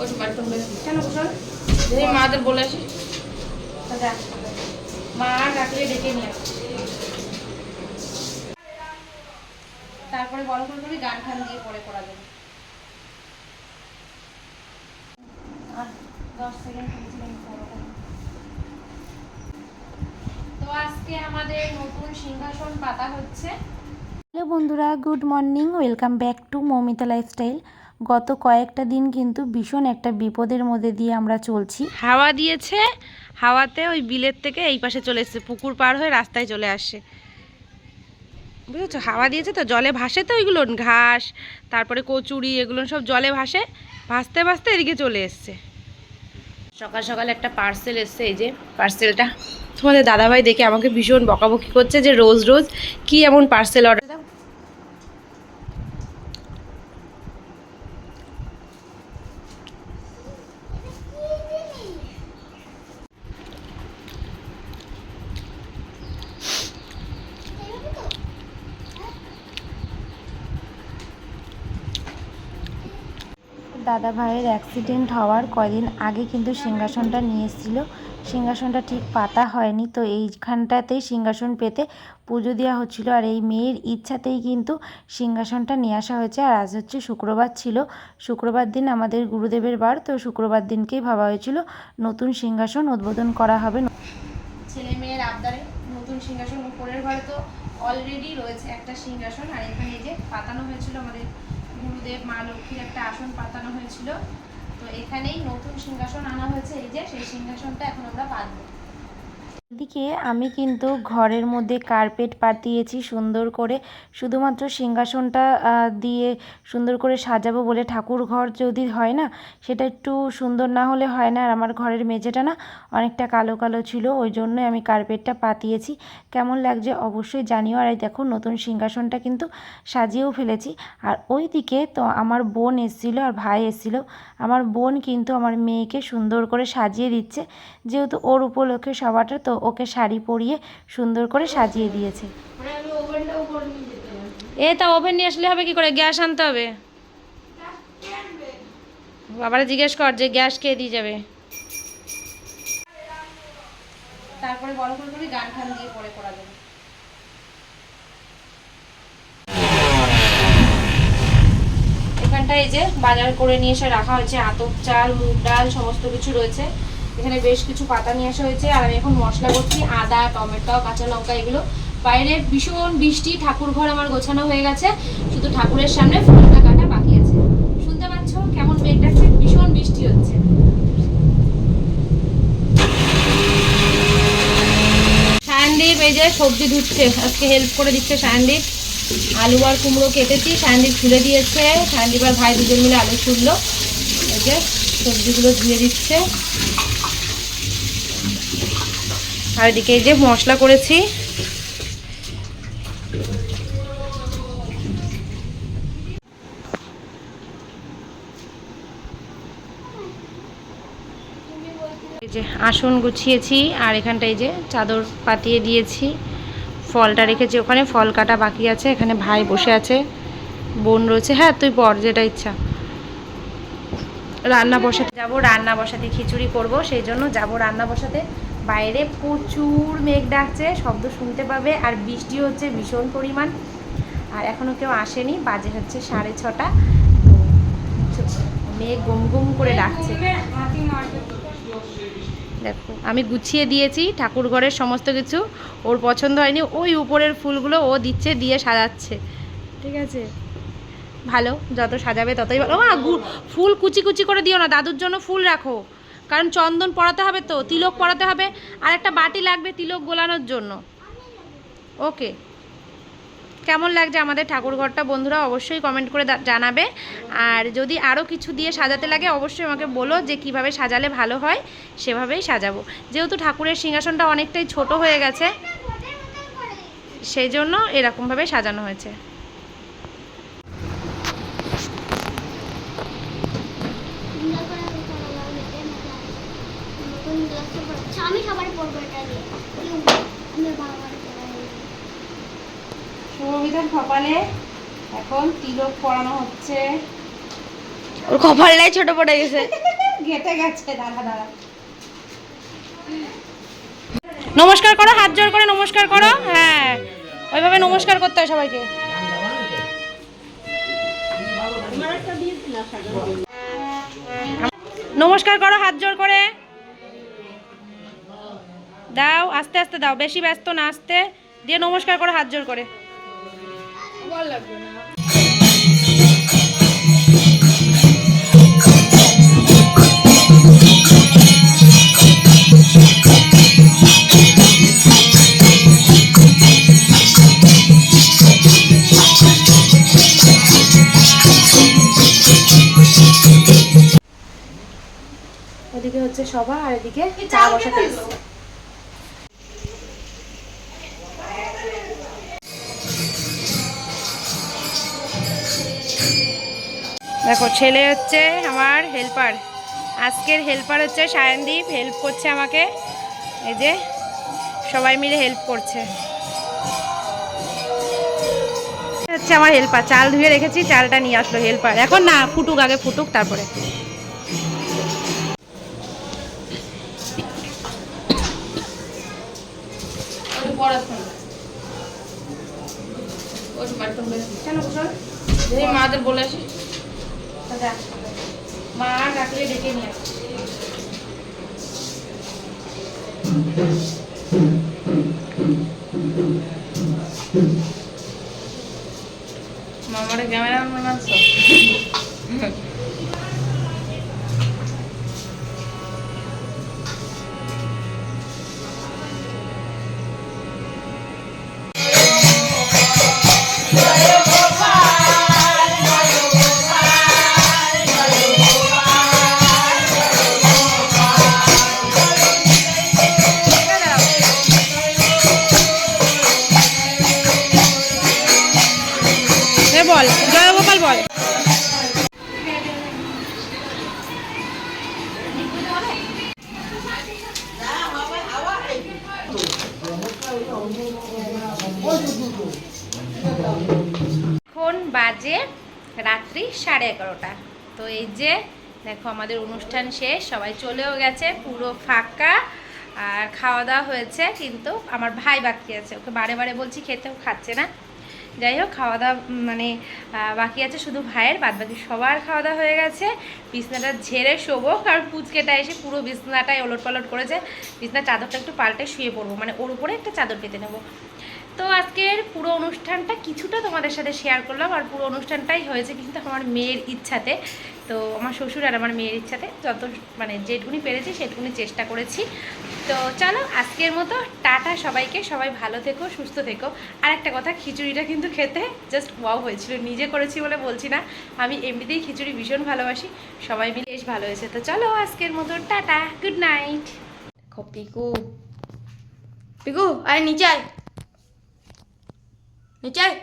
ওর বাড়ি ফোন করে কেন কুশল যদি মাদের বলে আসি। তা মা ডাকলে ডেকে নিয়ে তারপরে বড় করে গান ফান দিয়ে পরে করা। যাবে। তো আজকে আমাদের নতুন সিংহাসন পাতা হচ্ছে। হ্যালো বন্ধুরা good morning welcome back to Moumita lifestyle. গত কয়েকটা দিন কিন্তু ভীষণ একটা বিপদের মধ্যে দিয়ে আমরা চলছি। হাওয়া দিয়েছে, হাওয়াতে ওই বিলের থেকে এই পাশে চলে এসেছে, পুকুর পার হয়ে রাস্তায় চলে আসে। বুঝেছ? হাওয়া দিয়েছে তো, জলে ভাসে তো ওইগুলো, ঘাস, তারপরে কচুরি, এগুলো সব জলে ভাসে, ভাসতে ভাসতে এদিকে চলে এসছে। সকাল সকাল একটা পার্সেল এসছে, এই যে পার্সেলটা তোমাদের দাদাভাই দেখে আমাকে ভীষণ বকাবকি করছে যে রোজ রোজ কি এমন পার্সেল অর্ডার দাও দাদা ভাইয়ের অ্যাক্সিডেন্ট হওয়ার কয়দিন আগে কিন্তু সিংহাসনটা নিয়ে সিংহাসনটা ঠিক পাতা হয়নি, তো এইখানটাতেই সিংহাসন পেতে পুজো দেওয়া হচ্ছিল। আর এই মেয়ের ইচ্ছাতেই কিন্তু সিংহাসনটা নিয়ে আসা হয়েছে। আর আজ হচ্ছে শুক্রবার ছিল। শুক্রবার দিন আমাদের গুরুদেবের বার, তো শুক্রবার দিনকেই ভাবা হয়েছিল নতুন সিংহাসন উদ্বোধন করা হবে। ছেলে মেয়ের আবদারে নতুন সিংহাসন উপরের ঘরে তো অলরেডি রয়েছে একটা সিংহাসন। আর এখানে যে পাতানো হয়েছিল আমাদের গুরুদেব, মা লক্ষ্মীর একটা আসন পাতানো হয়েছিল। তো এখানেই নতুন সিংহাসন আনা হয়েছে। এই যে সেই সিংহাসনটা এখন আমরা পাতবো এদিকে আমি কিন্তু ঘরের মধ্যে কার্পেট পাতিয়েছি সুন্দর করে। শুধুমাত্র সিংহাসনটা দিয়ে সুন্দর করে সাজাবো বলে ঠাকুর ঘর যদি হয় না, সেটা একটু সুন্দর না হলে হয় না আর আমার ঘরের মেঝেটা না অনেকটা কালো কালো ছিল, ওই জন্যই আমি কার্পেটটা পাতিয়েছি। কেমন লাগছে অবশ্যই জানিও। আর এই দেখো, নতুন সিংহাসনটা কিন্তু সাজিয়েও ফেলেছি। আর ওই দিকে তো আমার বোন এসেছিল আর ভাই এসেছিল। আমার বোন কিন্তু আমার মেয়েকে সুন্দর করে সাজিয়ে দিচ্ছে। যেহেতু ওর উপলক্ষে সবাটা তো ওকে শাড়ি পরিয়ে সুন্দর করে সাজিয়ে দিয়েছে। এ তা ওভেন নিয়ে আসলে হবে কি করে? গ্যাস আনতে হবে। বাবারা জিজ্ঞেস কর যে গ্যাস কে দিয়ে যাবে। তারপরে বড় করে করে গান ফান দিয়ে পরে করা যাবে এখানটায় এই যে বাজার করে নিয়ে এসে রাখা হয়েছে আতপ চাল মুগ ডাল সমস্ত কিছু রয়েছে। এখানে বেশ কিছু পাতা নিয়ে আসা হয়েছে। আর আমি এখন মশলা করছি, আদা, টমেটো, কাঁচা লঙ্কা, এগুলো। বাইরে ভীষণ বৃষ্টি ঠাকুর ঘর আমার গোছানো হয়ে গেছে। শুধু ঠাকুরের সামনে ফুল টাকাটা বাকি আছে। শুনতে পাচ্ছ কেমন মেঘ ভীষণ বৃষ্টি হচ্ছে। সায়নদীপ, এই যে সবজি ধুচ্ছে। আজকে হেল্প করে দিচ্ছে সায়নদীপ। আলু আর কুমড়ো কেটেছি, সায়নদীপ ছুলে দিয়েছে। সায়নদীপ আর ভাই দুজন মিলে আলু ছুললো এই যে সবজিগুলো ধুয়ে দিচ্ছে। আর এদিকে এই যে মশলা করেছি। যে আসন গুছিয়েছি, আর এখানটায় যে চাদর পাতিয়ে দিয়েছি। ফলটা রেখেছি ওখানে, ফল কাটা বাকি আছে, এখানে ভাই বসে আছে, বোন রয়েছে। হ্যাঁ তুই পর যেটা ইচ্ছা। রান্না বসাতে যাব, রান্না বসাতে খিচুড়ি করব, সেই জন্য যাব রান্না বসাতে। বাইরে প্রচুর মেঘ ডাকছে, শব্দ শুনতে পাবে আর বৃষ্টি হচ্ছে ভীষণ পরিমাণ। আর এখনও কেউ আসেনি, বাজে হচ্ছে সাড়ে ছটা। তো মেঘ গুম গুম করে ডাকছে। দেখো, আমি গুছিয়ে দিয়েছি ঠাকুর ঘরের সমস্ত কিছু, ওর পছন্দ হয়নি, ওই উপরের ফুলগুলো ও দিচ্ছে, দিয়ে সাজাচ্ছে। ঠিক আছে? ভালো, যত সাজাবে ততই ভালো। ফুল কুচি কুচি করে দিও না, দাদুর জন্য ফুল রাখো। কারণ চন্দন পড়াতে হবে তো, তিলক পড়াতে হবে, আর একটা বাটি লাগবে তিলক গোলানোর জন্য। ওকে। কেমন লাগছে আমাদের ঠাকুর ঘরটা? বন্ধুরা অবশ্যই কমেন্ট করে জানাবে। আর যদি আরও কিছু দিয়ে সাজাতে লাগে, অবশ্যই আমাকে বলো যে কীভাবে সাজালে ভালো হয়, সেভাবেই সাজাবো। যেহেতু ঠাকুরের সিংহাসনটা অনেকটাই ছোট হয়ে গেছে, সেই জন্য এরকমভাবে সাজানো হয়েছে। আমি সবার পরবো এটা দিয়ে বাবার কপালে এখন তিলক পরানো হচ্ছে। ওর কপালটাই ছোট পড়ে গেছে। কেটে গেছে দাঁড়া দাঁড়া। নমস্কার করো হাত জোর করে নমস্কার করো হ্যাঁ। ওইভাবে নমস্কার করতে হয় সবাইকে। নমস্কার করো হাত জোর করে। দাও আস্তে আস্তে দাও বেশি ব্যস্ত না আস্তে। দিয়ে নমস্কার করে হাত জোর করে। ওদিকে হচ্ছে সভা আর এদিকে চা বসাতে দেখো ছেলে হচ্ছে আমার হেল্পার আজকের হেল্পার হচ্ছে সায়নদীপ হেল্প করছে আমাকে। এই যে সবাই মিলে হেল্প করছে। হচ্ছে আমার হেল্পার চাল ধুয়ে রেখেছি চালটা নিয়ে আসলো হেল্পার এখন না ফুটুক আগে ফুটুক তারপরে। মাদের বলে আসি। দাদা মা ডাকলে ডেকে নিয়ে আসো। মামারে ক্যামেরা বানাচ্ছ এ এখন বাজে রাত্রি সাড়ে এগারোটা। তো এই যে, দেখো আমাদের অনুষ্ঠান শেষ, সবাই চলেও গেছে, পুরো ফাঁকা, আর খাওয়া দাওয়া হয়েছে, কিন্তু আমার ভাই বাকি আছে, ওকে বারে বারে বলছি খেতেও খাচ্ছে না। যাই হোক, খাওয়া দাওয়া মানে বাকি আছে শুধু ভাইয়ের বাদ বাকি সবার খাওয়া দাওয়া হয়ে গেছে। বিছনাটা ঝেড়ে শোবো, কারণ পুচকেটা এসে পুরো বিছনাটাই ওলট পালট করেছে। বিছনার চাদরটা একটু পাল্টে শুয়ে পড়ব মানে ওর উপরে একটা চাদর পেতে নেব। তো আজকের পুরো অনুষ্ঠানটা কিছুটা তোমাদের সাথে শেয়ার করলাম, আর পুরো অনুষ্ঠানটাই হয়েছে কিন্তু আমার মেয়ের ইচ্ছাতে। তো আমার শ্বশুর আর আমার মেয়ের ইচ্ছাতে যত মানে যেটুকুনি পেরেছি সেটুকুনি চেষ্টা করেছি। তো চলো, আজকের মতো, টাটা সবাইকে, সবাই ভালো থেকো, সুস্থ থেকো। আর একটা কথা, খিচুড়িটা কিন্তু খেতে জাস্ট ওয়াও হয়েছিল, নিজে করেছি বলে বলছি না। আমি এমনিতেই খিচুড়ি ভীষণ ভালোবাসি, সবাই মিলে বেশ ভালো হয়েছে। তো চলো, আজকের মতো, tata good night Piku. Piku, আয়, নিচে আয়। নিচে আয়।